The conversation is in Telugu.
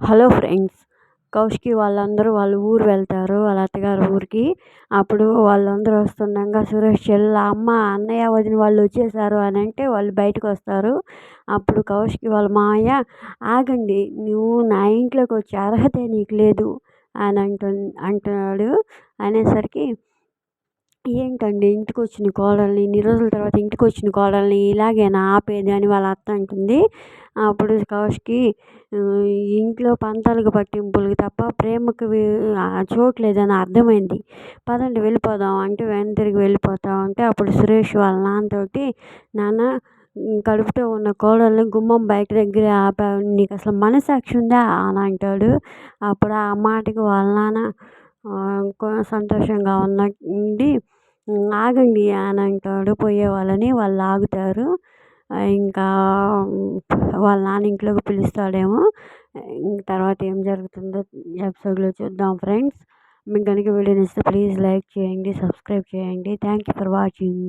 హలో ఫ్రెండ్స్ కౌశికి వాళ్ళందరూ వాళ్ళ ఊరు వెళ్తారు వాళ్ళ అత్తగారి ఊరికి. అప్పుడు వాళ్ళందరూ వస్తుండగా సురేష్ చెల్ల అమ్మ అన్నయ్య వదిన వాళ్ళు వచ్చేసారు అని అంటే వాళ్ళు బయటకు వస్తారు. అప్పుడు కౌశికి వాళ్ళ మామయ్య ఆగండి నువ్వు నా ఇంట్లోకి వచ్చే అర్హతే నీకు లేదు అని అంటు అంటున్నాడు. అనేసరికి ఏంటండి ఇంటికి వచ్చిన కోడల్ని ఇన్ని రోజుల తర్వాత ఇంటికి వచ్చిన కోడల్ని ఇలాగేనా ఆపేది అని వాళ్ళ అత్త అంటుంది. అప్పుడు కౌశికి ఇంట్లో పంతాలకు పట్టింపులకు తప్ప ప్రేమకు చూడట్లేదని అర్థమైంది. పదండి వెళ్ళిపోదాం. అంటే వెన తిరిగి వెళ్ళిపోతా ఉంటే అప్పుడు సురేష్ వాళ్ళ నాన్నతోటి నాన్న కడుపుతో ఉన్న కోడల్ని గుమ్మం బయట దగ్గర ఆపావు నీకు అసలు మనసాక్షి ఉందా? అని అంటాడు. అప్పుడు ఆ మాటకి వాళ్ళ నాన్న సంతోషంగా ఉన్న ఉండి ఆగండి అని అంటాడు. పోయే వాళ్ళని వాళ్ళు ఆగుతారు. ఇంకా వాళ్ళ నాన్న ఇంట్లోకి పిలుస్తాడేమో. తర్వాత ఏం జరుగుతుందో ఎపిసోడ్లో చూద్దాం ఫ్రెండ్స్. మీకు కనుక వీడియో నచ్చితే ప్లీజ్ లైక్ చేయండి సబ్స్క్రైబ్ చేయండి. Thank you for watching.